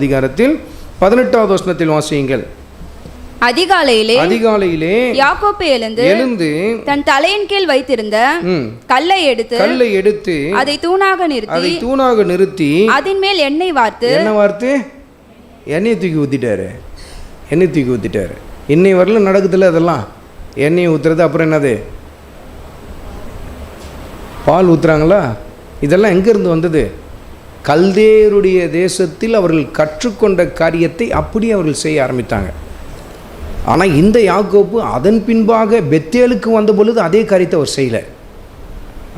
அதிகாரத்தில் பதினெட்டாவது வசனத்தில் வாசியுங்கள். அதிகாலையிலே அதிகாலையிலே யாக்கோப்பு எழுந்து எழுந்து தன் தலையின் கீழ் வைத்திருந்த கல்லை எடுத்து கல்லை எடுத்து அதை தூணாக நிறுத்தி அதை தூணாக நிறுத்தி அதன் மேல் எண்ணெய் வார்த்து என்ன வார்த்தை? எண்ணெயை தூக்கி ஊற்றிட்டாரு எண்ணெய் தூக்கி ஊற்றிட்டாரு இன்னை வரலும் நடக்குதுல்ல அதெல்லாம். எண்ணெயை ஊற்றுறது அப்புறம் என்னது? பால் ஊற்றுறாங்களா இதெல்லாம் எங்கேருந்து வந்தது? கல்தேருடைய தேசத்தில் அவர்கள் கற்றுக்கொண்ட காரியத்தை அப்படியே அவர்கள் செய்ய ஆரம்பித்தாங்க. ஆனால் இந்த யாக்கோப்பு அதன் பின்பாக பெத்தேலுக்கு வந்த பொழுது அதே காரியத்தை அவர் செய்யலை.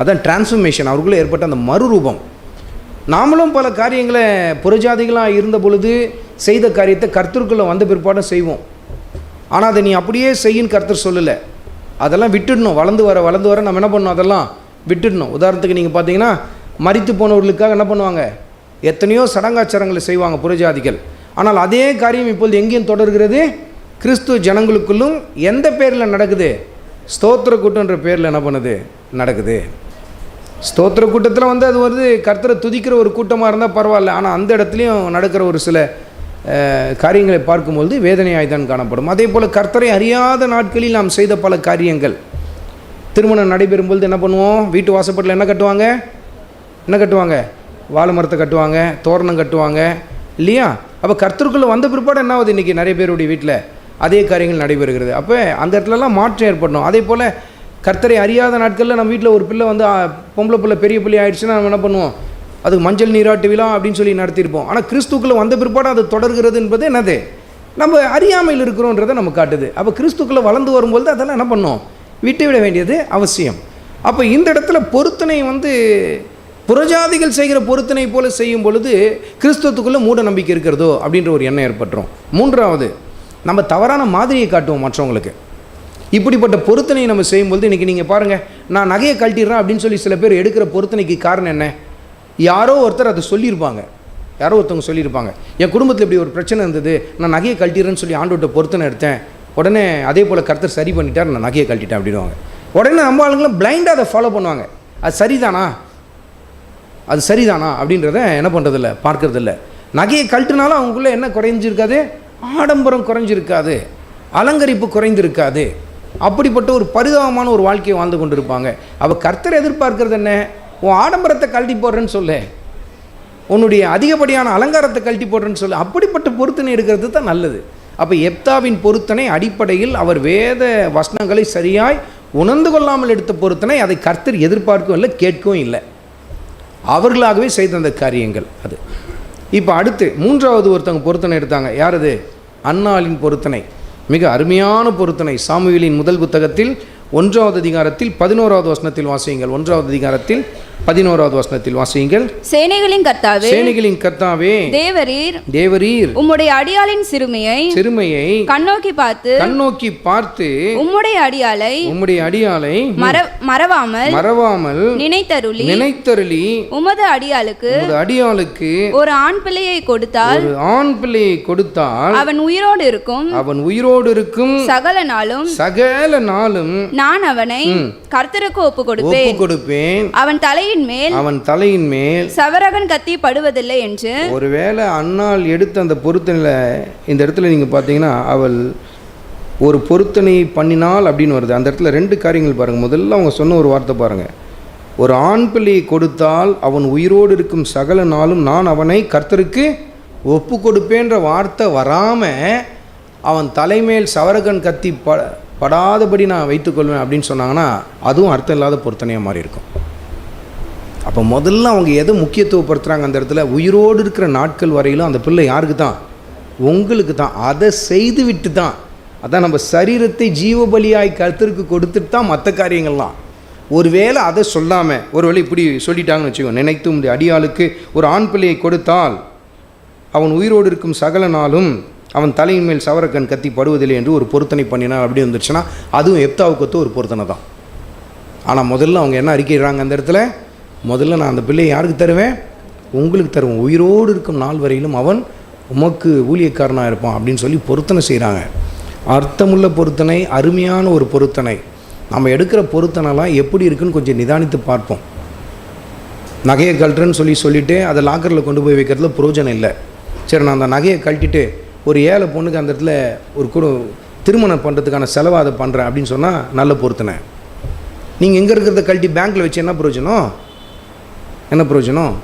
அதான் டிரான்ஸ்ஃபர்மேஷன் அவருக்குள்ளே ஏற்பட்ட அந்த மறுரூபம். நாமளும் பல காரியங்களை புறஜாதிகளாக இருந்த பொழுது செய்த காரியத்தை கர்த்தருக்குள்ளே வந்த பிற்பாடும் செய்வோம். ஆனால் அதை நீ அப்படியே செய்யின்னு கர்த்தர் சொல்லலை. அதெல்லாம் விட்டுடணும். வளர்ந்து வர வளர்ந்து வர நம்ம என்ன பண்ணோம் அதெல்லாம் விட்டுடணும். உதாரணத்துக்கு நீங்கள் பார்த்தீங்கன்னா மறித்து போனவர்களுக்காக என்ன பண்ணுவாங்க? எத்தனையோ சடங்காச்சாரங்களை செய்வாங்க புறஜாதிகள் ஆனால் அதே காரியம் இப்பொழுது எங்கேயும் தொடர்கிறது? கிறிஸ்துவ ஜனங்களுக்குள்ளும் எந்த பேரில் நடக்குது? ஸ்தோத்திர கூட்டம்ன்ற பேரில் என்ன பண்ணுது? நடக்குது. ஸ்தோத்திர கூட்டத்தில் வந்து அது வந்து கர்த்தரை துதிக்கிற ஒரு கூட்டமாக இருந்தால் பரவாயில்ல. ஆனால் அந்த இடத்துலையும் நடக்கிற ஒரு சில காரியங்களை பார்க்கும்பொழுது வேதனையாய் தான் காணப்படும். அதே போல் கர்த்தரை அறியாத நாட்களில் நாம் செய்த பல காரியங்கள். திருமணம் நடைபெறும்பொழுது என்ன பண்ணுவோம்? வீட்டு வாசப்பட்டில் என்ன கட்டுவாங்க? என்ன கட்டுவாங்க? வாழை மரத்தை கட்டுவாங்க தோரணம் கட்டுவாங்க. இல்லையா? அப்போ கர்த்தருக்குள்ளே வந்த பிற்பாடு என்ன ஆகுது இன்றைக்கி நிறைய பேருடைய வீட்டில் அதே காரியங்கள் நடைபெறுகிறது. அப்போ அந்த இடத்துலலாம் மாற்றம் ஏற்படணும். அதே போல் கர்த்தரை அறியாத நாட்களில் நம்ம வீட்டில் ஒரு பிள்ளை வந்து பொம்பளை பிள்ளை பெரிய பிள்ளை ஆயிடுச்சுன்னா நம்ம என்ன பண்ணுவோம்? அதுக்கு மஞ்சள் நீராட்டு விழா அப்படின்னு சொல்லி நடத்தியிருப்போம். ஆனால் கிறிஸ்துக்குள்ளே வந்த பிற்பாடு அது தொடர்கிறது என்பது என்னது? நம்ம அறியாமையில் இருக்கிறோன்றதை நம்ம காட்டுது. அப்போ கிறிஸ்துக்குள்ளே வளர்ந்து வரும்போது அதெல்லாம் என்ன பண்ணோம்? விட்டு விட வேண்டியது அவசியம். அப்போ இந்த இடத்துல பொருத்தனை வந்து புறஜாதிகள் செய்கிற பொருத்தனை போல செய்யும் பொழுது கிறிஸ்துவத்துக்குள்ளே மூட நம்பிக்கை இருக்கிறதோ அப்படின்ற ஒரு எண்ணம் ஏற்பட்டுரும். மூன்றாவது நம்ம தவறான மாதிரியை காட்டுவோம் மற்றவங்களுக்கு. இப்படிப்பட்ட பொருத்தனை நம்ம செய்யும்பொழுது இன்றைக்கி நீங்கள் பாருங்கள் நான் நகையை கழட்டிடுறேன் அப்படின்னு சொல்லி சில பேர் எடுக்கிற பொருத்தனைக்கு காரணம் என்ன? யாரோ ஒருத்தர் அதை சொல்லியிருப்பாங்க. யாரோ ஒருத்தவங்க சொல்லியிருப்பாங்க. என் குடும்பத்தில் இப்படி ஒரு பிரச்சனை இருந்தது நான் நகையை கழட்டிடுறேன்னு சொல்லி ஆண்டோட்ட பொருத்தனை எடுத்தேன். உடனே அதே போல் கருத்தர் சரி பண்ணிட்டார் நான் நகையை கழட்டிட்டேன் அப்படின்வாங்க உடனே நம்ம ஆளுங்களும் பிளைண்டாக அதை ஃபாலோ பண்ணுவாங்க. அது சரிதானா? அது சரிதானா அப்படின்றத என்ன பண்ணுறதில்ல பார்க்கறதில்ல. நகையை கழட்டினாலும் அவங்களுக்குள்ள என்ன குறைஞ்சிருக்காது? ஆடம்பரம் குறைஞ்சிருக்காது. அலங்கரிப்பு குறைந்திருக்காது. அப்படிப்பட்ட ஒரு பரிதாபமான ஒரு வாழ்க்கையை வாழ்ந்து கொண்டிருப்பாங்க. அப்போ கர்த்தர் எதிர்பார்க்கறது என்ன? உன் ஆடம்பரத்தை கழட்டி போடுறேன்னு சொல்லு. உன்னுடைய அதிகப்படியான அலங்காரத்தை கழட்டி போடுறேன்னு சொல்லு. அப்படிப்பட்ட பொருத்தனை எடுக்கிறது தான் நல்லது. அப்போ எப்தாவின் பொருத்தனை அடிப்படையில் அவர் வேத வசனங்களை சரியாய் உணர்ந்து கொள்ளாமல் எடுத்த பொருத்தனை அதை கர்த்தர் எதிர்பார்க்கவும் இல்லை கேட்கவும் இல்லை. அவர்களாகவே செய்த அந்த காரியங்கள் அது. இப்போ அடுத்து மூன்றாவது ஒருத்தவங்க பொருத்தனை எடுத்தாங்க. யார் அது அன்னாளின் பொருத்தனை. மிக அருமையான பொருத்தனை. சாமுவேலின் முதல் புத்தகத்தில் ஒன்றாவது அதிகாரத்தில் பதினோராவது வசனத்தில் வாசியுங்கள். ஒன்றாவது அதிகாரத்தில் பதினோராவது வசனத்தில் வாசியுங்கள். சேனைகளின் கர்த்தாவே சேனைகளின் கர்த்தாவே தேவரீர் தேவரீர் உம்முடைய அடியாளின் சிறுமையை சிறுமையை கண்ணோக்கி பார்த்து கண்ணோக்கி பார்த்து உம்முடைய அடியாளை உம்முடைய அடியாளை மற மறவாமல் மறவாமல் நினைத்தருளி நினைத்தருளி உமது அடியாளுக்கு உமது அடியாளுக்கு ஒரு ஆண் பிள்ளையை கொடுத்தால் ஒரு ஆண் பிள்ளையை கொடுத்தால் அவன் உயிரோடு இருக்கும். அவன் உயிரோடு இருக்கும். சகல நாளும் சகல நாளும் நான் அவனை கர்த்தருக்கு ஒப்பு கொடுப்பேன் கொடுப்பேன் அவன் தலையின் மேல் அவன் தலையின் மேல் சவரகன் கத்தி படுவதில்லை என்று ஒருவேளை அன்னாள் எடுத்த அந்த பொருத்தனையில் இந்த இடத்துல நீங்கள் பார்த்தீங்கன்னா அவள் ஒரு பொருத்தனை பண்ணினாள் அப்படின்னு வருது. அந்த இடத்துல ரெண்டு காரியங்கள் பாருங்கள் முதல்ல அவங்க சொன்ன ஒரு வார்த்தை பாருங்கள் ஒரு ஆண் பிள்ளையை கொடுத்தால் அவன் உயிரோடு இருக்கும் சகல நாளும் நான் அவனை கர்த்தருக்கு ஒப்பு கொடுப்பேன்ற வார்த்தை வராமல் அவன் தலைமேல் சவரகன் கத்தி ப படாதபடி நான் வைத்துக்கொள்வேன் அப்படின்னு சொன்னாங்கன்னா அதுவும் அர்த்தம் இல்லாத பொருத்தனையாக மாறி இருக்கும் அப்போ முதல்ல அவங்க எதை முக்கியத்துவப்படுத்துகிறாங்க அந்த இடத்துல? உயிரோடு இருக்கிற நாட்கள் வரையிலும் அந்த பிள்ளை யாருக்கு தான் உங்களுக்கு தான் அதை செய்து விட்டு தான் அதான் நம்ம சரீரத்தை ஜீவபலியாய் கருத்திற்கு கொடுத்துட்டு தான் மற்ற காரியங்கள்லாம். ஒருவேளை அதை சொல்லாமல் ஒருவேளை இப்படி சொல்லிட்டாங்கன்னு வச்சுக்கோ நினைத்து உம்முடைய அடியாளுக்கு ஒரு ஆண் பிள்ளையை கொடுத்தால் அவன் உயிரோடு இருக்கும் சகல நாளும் அவன் தலையின் மேல் சவரக்கண் கத்தி படுவதில்லை என்று ஒரு பொருத்தனை பண்ணினான் அப்படி வந்துருச்சுன்னா அதுவும் எப்தாவுக்கு ஒரு பொருத்தனை தான் ஆனால் முதல்ல அவங்க என்ன அறிக்கைறாங்க அந்த இடத்துல? முதல்ல நான் அந்த பிள்ளையை யாருக்கு தருவேன்? உங்களுக்கு தருவேன். உயிரோடு இருக்கும் நாள் வரையிலும் அவன் உமக்கு ஊழியக்காரனாக இருப்பான் அப்படின்னு சொல்லி பொருத்தனை செய்கிறாங்க அர்த்தமுள்ள பொருத்தனை அருமையான ஒரு பொருத்தனை. நம்ம எடுக்கிற பொருத்தனைலாம் எப்படி இருக்குன்னு கொஞ்சம் நிதானித்து பார்ப்போம். நகையை கழட்டுறேன்னு சொல்லி சொல்லிவிட்டு அதை லாக்கரில் கொண்டு போய் வைக்கிறதுல புரோஜனம் இல்லை. சரி நான் அந்த நகையை கழட்டிட்டு ஒரு ஏழை பொண்ணுக்கு அந்த இடத்துல ஒரு குடு திருமணம் பண்ணுறதுக்கான செலவை அதை பண்ணுறேன் அப்படின்னு சொன்னால் நல்ல பொருத்தனை. நீங்கள் எங்கே இருக்கிறத கழட்டி பேங்க்கில் வச்சு என்ன பிரயோஜனம் என்ன பிரயோஜனம்?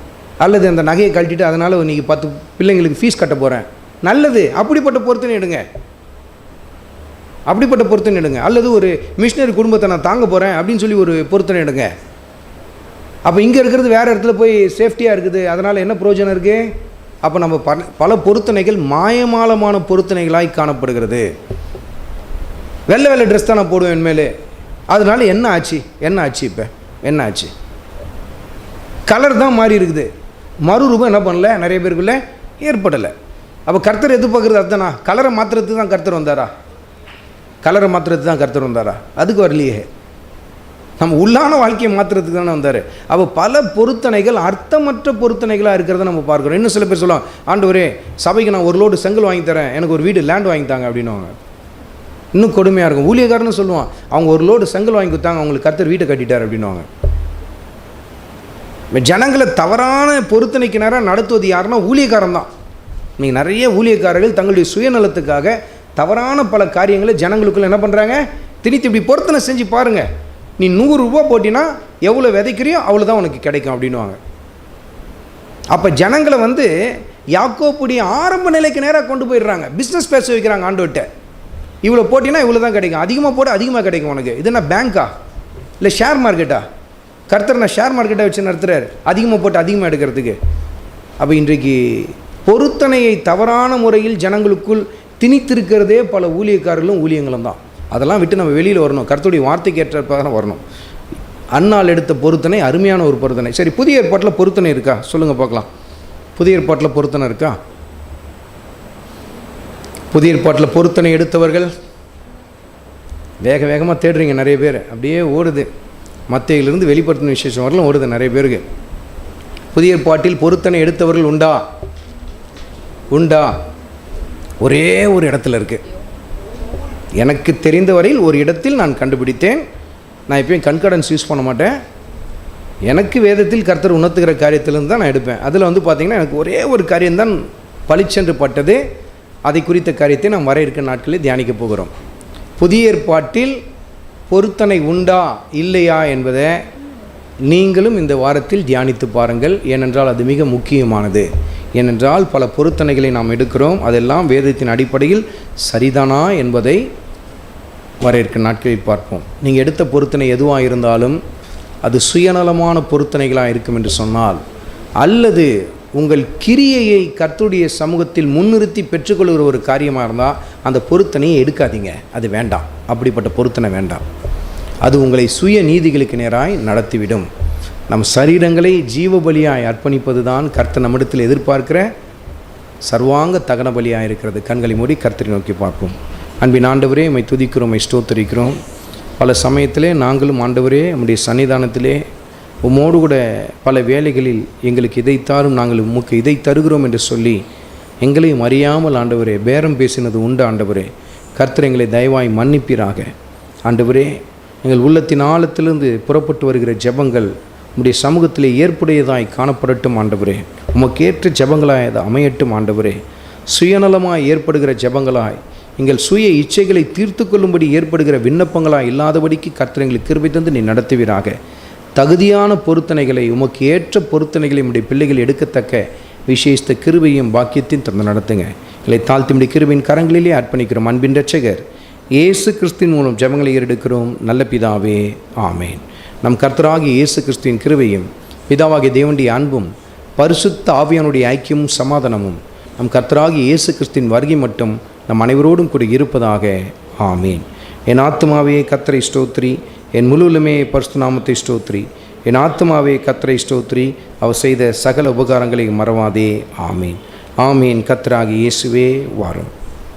அல்லது அந்த நகையை கழட்டிட்டு அதனால் இன்றைக்கி பத்து பிள்ளைங்களுக்கு ஃபீஸ் கட்ட போகிறேன் நல்லது. அப்படிப்பட்ட பொறுத்துன்னு எடுங்க. அப்படிப்பட்ட பொருத்தனை எடுங்க. அல்லது ஒரு மிஷினரி குடும்பத்தை நான் தாங்க போகிறேன் அப்படின்னு சொல்லி ஒரு பொருத்தனை எடுங்க. அப்போ இங்கே இருக்கிறது வேறு இடத்துல போய் சேஃப்டியாக இருக்குது. அதனால் என்ன பிரயோஜனம் இருக்குது அப்போ நம்ம ப பல பொருத்தனைகள் மாயமாலமான பொருத்தனைகளாய் காணப்படுகிறது. வெள்ளை வெள்ளை ட்ரெஸ் தான் நான் போடுவேன் மேலே அதனால என்ன ஆச்சு? என்ன ஆச்சு இப்போ? என்ன ஆச்சு? கலர் தான் மாறி இருக்குது. மறுரூபம் என்ன பண்ணல? நிறைய பேருக்குள்ள ஏற்படலை. அப்போ கர்த்தர் எதிர்பார்க்குறது அர்த்தனா கலரை மாற்றுறதுக்கு தான் கர்த்தர் வந்தாரா? கலரை மாற்றுறது தான் கர்த்தர் வந்தாரா? அதுக்கு வரலையே. நம்ம உள்ளான வாழ்க்கையை மாற்றுறதுக்கு தானே வந்தார். அப்போ பல பொருத்தனைகள் அர்த்தமற்ற பொருத்தனைகளாக இருக்கிறத நம்ம பார்க்குறோம். இன்னும் சில பேர் சொல்லுவாங்க ஆண்டவரே சபைக்கு நான் ஒரு லோடு செங்கல் வாங்கி தரேன். எனக்கு ஒரு வீடு லேண்ட் வாங்கி தாங்க அப்படின்னுவாங்க. இன்னும் கொடுமையாக இருக்கும். ஊழியக்காரன்னு சொல்லுவான் அவங்க ஒரு லோடு செங்கல் வாங்கி கொடுத்தாங்க அவங்களுக்கு கர்த்தர் வீட்டை கட்டிட்டார் அப்படின்னுவாங்க. ஜனங்களை தவறான பொருத்தனைக்கு நேரம் நடத்துவது யாருன்னா ஊழியக்காரன் தான். நீ நிறைய ஊழியக்காரர்கள் தங்களுடைய சுயநலத்துக்காக தவறான பல காரியங்களை ஜனங்களுக்குள்ள என்ன பண்ணுறாங்க திணித்து இப்படி பொருத்தனை செஞ்சு பாருங்கள் நீ நூறுரூபா போட்டினா எவ்வளோ விதைக்கிறியோ அவ்வளோ தான் உனக்கு கிடைக்கும் அப்படின்னுவாங்க. அப்போ ஜனங்களை வந்து யாக்கோப்புடைய ஆரம்ப நிலைக்கு நேராக கொண்டு போயிடுறாங்க. பிஸ்னஸ் பேச வைக்கிறாங்க ஆண்டோட்ட இவ்வளோ போட்டினா இவ்வளோ தான் கிடைக்கும். அதிகமாக போட அதிகமாக கிடைக்கும் உனக்கு. இது என்ன பேங்க்கா இல்லை ஷேர் மார்க்கெட்டா கர்த்தர் நான் ஷேர் மார்க்கெட்டை வச்சு நடத்துகிறார் அதிகமாக போட்டு அதிகமாக எடுக்கிறதுக்கு. அப்போ இன்றைக்கு பொருத்தனையை தவறான முறையில் ஜனங்களுக்குள் திணித்திருக்கிறதே பல ஊழியக்காரர்களும் ஊழியங்களும் தான். அதெல்லாம் விட்டு நம்ம வெளியில் வரணும். கருத்துடைய வார்த்தைக்கு ஏற்றப்பாக வரணும். அன்னால் எடுத்த பொருத்தனை அருமையான ஒரு பொருத்தனை. சரி புதிய ஏற்பாட்டில் பொருத்தனை இருக்கா? சொல்லுங்கள் பார்க்கலாம். புதிய ஏற்பாட்டில் பொருத்தனை இருக்கா? புதிய ஏற்பாட்டில் பொருத்தனை எடுத்தவர்கள் வேக வேகமாக தேடுறீங்க நிறைய பேர். அப்படியே ஓடுது. மத்தையிலிருந்து வெளிப்படுத்தின விசேஷம் வரலாம் வருது நிறைய பேருக்கு. புதிய ஏற்பாட்டில் பொருத்தனை எடுத்தவர்கள் உண்டா? உண்டா? ஒரே ஒரு இடத்துல இருக்குது எனக்கு தெரிந்த வரையில் ஒரு இடத்தில் நான் கண்டுபிடித்தேன். நான் எப்பயும் கண்கடன்ஸ் யூஸ் பண்ண மாட்டேன். எனக்கு வேதத்தில் கர்த்தர் உணர்த்துகிற காரியத்திலிருந்து தான் நான் எடுப்பேன். அதில் வந்து பார்த்திங்கன்னா எனக்கு ஒரே ஒரு காரியம்தான் பளிச்சென்று பட்டது. அதை குறித்த காரியத்தை நாம் வர இருக்கிற நாட்களில் தியானிக்க போகிறோம். புதிய ஏற்பாட்டில் பொருத்தனை உண்டா இல்லையா என்பதை நீங்களும் இந்த வாரத்தில் தியானித்து பாருங்கள். ஏனென்றால் அது மிக முக்கியமானது. ஏனென்றால் பல பொருத்தனைகளை நாம் எடுக்கிறோம். அதெல்லாம் வேதத்தின் அடிப்படையில் சரிதானா என்பதை வர நாட்களில் பார்ப்போம். நீங்கள் எடுத்த பொருத்தனை எதுவாக இருந்தாலும் அது சுயநலமான பொருத்தனைகளாக இருக்கும் என்று சொன்னால் அல்லது உங்கள் கிரியையை கர்த்துடைய சமூகத்தில் முன்னிறுத்தி பெற்றுக்கொள்கிற ஒரு காரியமாக இருந்தால் அந்த பொருத்தனையை எடுக்காதீங்க. அது வேண்டாம். அப்படிப்பட்ட பொருத்தனை வேண்டாம். அது உங்களை சுய நீதிகளுக்கு நேராய் நடத்திவிடும். நம் சரீரங்களை ஜீவபலியாய் அர்ப்பணிப்பது தான் கர்த்த நம்மிடத்தில் எதிர்பார்க்கிற சர்வாங்க தகன பலியாக இருக்கிறது. கண்களை மூடி கர்த்தரை நோக்கி பார்ப்போம். அன்பின் ஆண்டவரே உமை துதிக்கிறோம் உமை ஸ்தோத்தரிக்கிறோம். பல சமயத்திலே நாங்களும் ஆண்டவரே நம்முடைய சன்னிதானத்திலே உம்மோடு கூட பல வேலைகளில் எங்களுக்கு இதை தாரும் நாங்கள் உமக்கு இதை தருகிறோம் என்று சொல்லி எங்களையும் அறியாமல் ஆண்டவரே பேரம் பேசினது உண்டு ஆண்டவரே. கர்த்தர் எங்களை தயவாய் மன்னிப்பீராக. ஆண்டவரே எங்கள் உள்ளத்தின் ஆழத்திலிருந்து புறப்பட்டு வருகிற ஜெபங்கள் உம்முடைய சமூகத்திலே ஏற்புடையதாய் காணப்படட்டும் ஆண்டவரே. உமக்கேற்ற ஜபங்களாய் அது அமையட்டும் ஆண்டவரே. சுயநலமாய் ஏற்படுகிற ஜெபங்களாய் எங்கள் சுய இச்சைகளை தீர்த்து கொள்ளும்படி ஏற்படுகிற விண்ணப்பங்களாக இல்லாதபடிக்கு கர்த்தர் எங்களுக்கு கிருபை தந்து நீ நடத்துவீராக. தகுதியான பொருத்தனைகளை உமக்கு ஏற்ற பொருத்தனைகளை உம்முடைய பிள்ளைகள் எடுக்கத்தக்க விசேஷத்த கிருபையும் பாக்கியத்தையும் தந்து நடத்துங்க. இல்லை தாழ்த்திமுடைய கிருபையின் கரங்களிலே அர்ப்பணிக்கிறோம். அன்பின் ரட்சகர் இயேசு கிறிஸ்தின் மூலம் ஜெபங்களை ஏறெடுக்கிறோம். நல்ல பிதாவே ஆமேன். நம் கர்த்தராகிய இயேசு கிறிஸ்துவின் கிருவையும் பிதாவாகிய தேவனுடைய அன்பும் பரிசுத்த ஆவியானுடைய ஐக்கியமும் சமாதானமும் நம் கர்த்தராகிய இயேசு கிறிஸ்தின் வருகை மட்டும் நம் அனைவரோடும் கூட இருப்பதாக ஆமீன். என் ஆத்மாவே கத்தரை ஸ்தோத்ரி என் முழுலுமே பரிசு நாமத்தை ஸ்தோத்ரி என் ஆத்மாவே கத்தரை ஸ்தோத்ரி அவர் செய்த சகல உபகாரங்களை மறவாதே. ஆமீன். ஆமீன். கத்தராகிய இயேசுவே வாரும்.